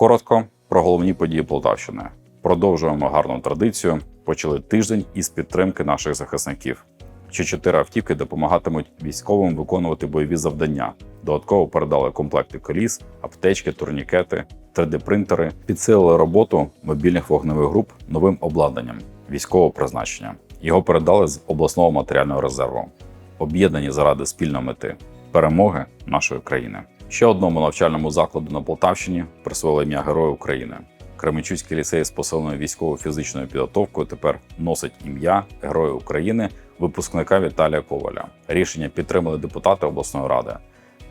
Коротко про головні події Полтавщини. Продовжуємо гарну традицію. Почали тиждень із підтримки наших захисників. Ще чотири автівки допомагатимуть військовим виконувати бойові завдання. Додатково передали комплекти коліс, аптечки, турнікети, 3D-принтери, підсилили роботу мобільних вогневих груп новим обладнанням військового призначення. Його передали з обласного матеріального резерву, об'єднані заради спільної мети перемоги нашої країни. Ще одному навчальному закладу на Полтавщині присвоїли ім'я Героя України. Кременчуцький ліцей з посиленою військово-фізичною підготовкою тепер носить ім'я Героя України випускника Віталія Коваля. Рішення підтримали депутати обласної ради.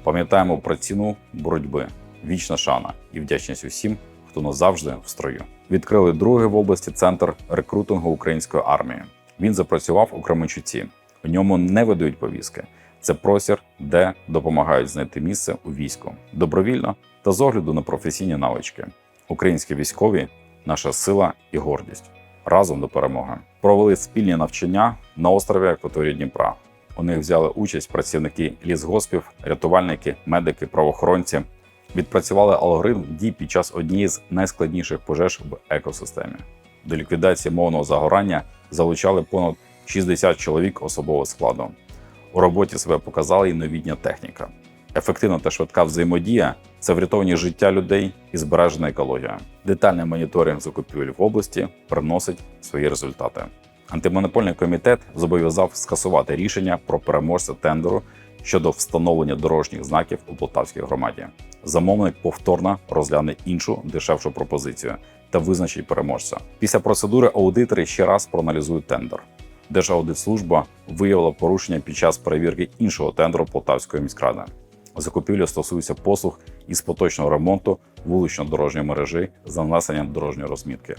Пам'ятаємо про ціну боротьби, вічна шана і вдячність усім, хто назавжди в строю. Відкрили другий в області центр рекрутингу української армії. Він запрацював у Кременчуці. У ньому не видають повістки. Це простір, де допомагають знайти місце у війську добровільно та з огляду на професійні навички. Українські військові наша сила і гордість. Разом до перемоги. Провели спільні навчання на острові Акваторії Дніпра. У них взяли участь працівники лісгоспів, рятувальники, медики, правоохоронці. Відпрацювали алгоритм дій під час однієї з найскладніших пожеж в екосистемі. До ліквідації мовного загорання залучали понад 60 чоловік особового складу. У роботі себе показала і новітня техніка. Ефективна та швидка взаємодія це врятовані життя людей і збережена екологія. Детальний моніторинг закупівель в області приносить свої результати. Антимонопольний комітет зобов'язав скасувати рішення про переможця тендеру щодо встановлення дорожніх знаків у Полтавській громаді. Замовник повторно розгляне іншу дешевшу пропозицію та визначить переможця. Після процедури аудитори ще раз проаналізують тендер. Держаудитслужба виявила порушення під час перевірки іншого тендеру Полтавської міськради. Закупівля стосується послуг із поточного ремонту вулично-дорожньої мережі з нанесенням дорожньої розмітки.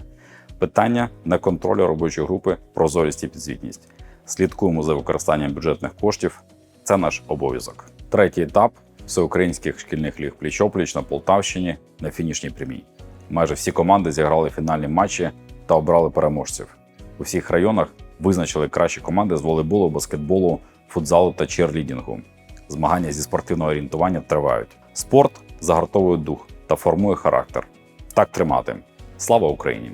Питання на контролі робочої групи прозорість і підзвітність. Слідкуємо за використанням бюджетних коштів. Це наш обов'язок. Третій етап всеукраїнських шкільних ліг пліч-опліч на Полтавщині на фінішній прямій. Майже всі команди зіграли фінальні матчі та обрали переможців. У всіх районах визначили кращі команди з волейболу, баскетболу, футзалу та черлідінгу. Змагання зі спортивного орієнтування тривають. Спорт загартовує дух та формує характер. Так тримати. Слава Україні!